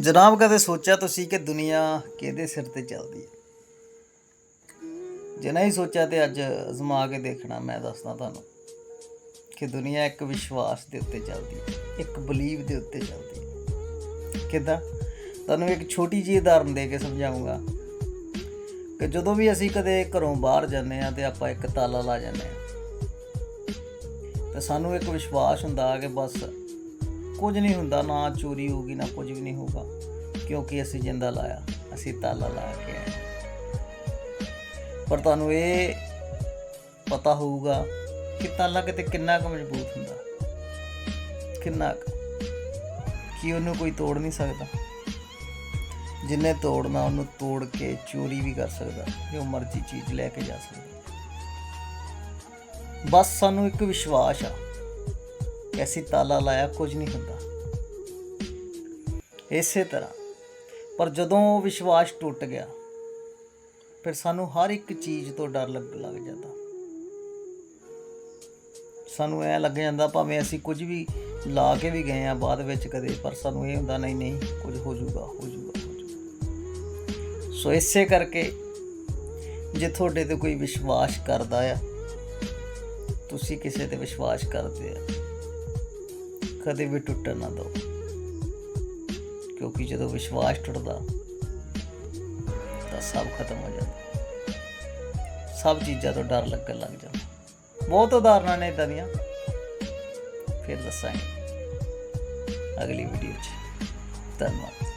ਜਨਾਬ, ਕਦੇ ਸੋਚਿਆ ਤੁਸੀਂ ਕਿ ਦੁਨੀਆ ਕਿਹਦੇ ਸਿਰ ਤੇ ਚੱਲਦੀ ਹੈ? ਜੇ ਨਹੀਂ ਸੋਚਿਆ ਤੇ ਅੱਜ ਅਜ਼ਮਾ ਕੇ ਦੇਖਣਾ, ਮੈਂ ਦੱਸਦਾ ਤੁਹਾਨੂੰ ਕਿ ਦੁਨੀਆ ਇੱਕ ਵਿਸ਼ਵਾਸ ਦੇ ਉੱਤੇ ਚੱਲਦੀ ਹੈ, ਇੱਕ ਬਲੀਵ ਦੇ ਉੱਤੇ ਚੱਲਦੀ ਹੈ। ਕਿੱਦਾਂ? ਤੁਹਾਨੂੰ ਇੱਕ ਛੋਟੀ ਜਿਹੀ ਉਦਾਹਰਨ ਦੇ ਕੇ ਸਮਝਾਉਂਗਾ ਕਿ ਜਦੋਂ ਵੀ ਅਸੀਂ ਕਦੇ ਘਰੋਂ ਬਾਹਰ ਜਾਂਦੇ ਆ ਤੇ ਆਪਾਂ ਇੱਕ ਤਾਲਾ ਲਾ ਜਾਂਦੇ ਆ ਤੇ ਸਾਨੂੰ ਇੱਕ ਵਿਸ਼ਵਾਸ ਹੁੰਦਾ ਕਿ ਬਸ ਕੁਝ ਨਹੀਂ ਹੁੰਦਾ, ਨਾ ਚੋਰੀ ਹੋਊਗੀ, ਨਾ ਕੁਝ ਵੀ ਨਹੀਂ ਹੋਊਗਾ। ਕਿਉਂਕਿ ਅਸੀਂ ਜਿੰਦਾ ਲਾਇਆ, ਅਸੀਂ ਤਾਲਾ ਲਾ ਕੇ ਆਏ। ਪਰ ਤੁਹਾਨੂੰ ਇਹ ਪਤਾ ਹੋਊਗਾ ਕਿ ਤਾਲਾ ਕਿਤੇ ਕਿੰਨਾ ਕੁ ਮਜ਼ਬੂਤ ਹੁੰਦਾ। ਕਿੰਨਾ ਕੁ। ਕਿ ਉਹਨੂੰ ਕੋਈ ਤੋੜ ਨਹੀਂ ਸਕਦਾ। ਜਿੰਨੇ ਤੋੜਨਾ ਉਹਨੂੰ ਤੋੜ ਕੇ ਚੋਰੀ ਵੀ ਕਰ ਸਕਦਾ, ਜੋ ਮਰਜ਼ੀ ਚੀਜ਼ ਲੈ ਕੇ ਜਾ ਸਕਦਾ। ਬਸ ਸਾਨੂੰ ਇੱਕ ਵਿਸ਼ਵਾਸ ਆ। ਕਿ ਅਸੀਂ ਤਾਲਾ ਲਾਇਆ, ਕੁਝ ਨਹੀਂ ਹੁੰਦਾ। ਇਸੇ ਤਰ੍ਹਾਂ, ਪਰ ਜਦੋਂ ਉਹ ਵਿਸ਼ਵਾਸ ਟੁੱਟ ਗਿਆ, ਫਿਰ ਸਾਨੂੰ ਹਰ ਇੱਕ ਚੀਜ਼ ਤੋਂ ਡਰ ਲੱਗ ਲੱਗ ਜਾਂਦਾ। ਸਾਨੂੰ ਐ ਲੱਗ ਜਾਂਦਾ, ਭਾਵੇਂ ਅਸੀਂ ਕੁਝ ਵੀ ਲਾ ਕੇ ਵੀ ਗਏ ਆ ਬਾਅਦ ਵਿੱਚ ਕਦੇ, ਪਰ ਸਾਨੂੰ ਇਹ ਹੁੰਦਾ, ਨਹੀਂ ਨਹੀਂ, ਕੁਝ ਹੋ ਜਾਊਗਾ ਹੋ ਜਾਊਗਾ ਹੋ ਜਾਊਗਾ। ਸੋ ਇਸੇ ਕਰਕੇ, ਜੇ ਤੁਹਾਡੇ ਤੇ ਕੋਈ ਵਿਸ਼ਵਾਸ ਕਰਦਾ ਆ, ਤੁਸੀਂ ਕਿਸੇ ਤੇ ਵਿਸ਼ਵਾਸ ਕਰਦੇ ਆ। ਕਦੇ ਵੀ ਟੁੱਟਣ ਨਾ ਦਿਓ। ਕਿਉਂਕਿ ਜਦੋਂ ਵਿਸ਼ਵਾਸ ਟੁੱਟਦਾ, ਤਾਂ ਸਭ ਖਤਮ ਹੋ ਜਾਂਦਾ। ਸਭ ਚੀਜ਼ਾਂ ਤੋਂ ਡਰ ਲੱਗਣ ਲੱਗ ਜਾਂਦਾ। ਬਹੁਤ ਉਦਾਹਰਨਾਂ ਨੇ ਇਦਾਂ ਦੀਆਂ। ਫਿਰ ਦੱਸਾਂਗੇ ਅਗਲੀ ਵੀਡੀਓ 'ਚ। ਧੰਨਵਾਦ।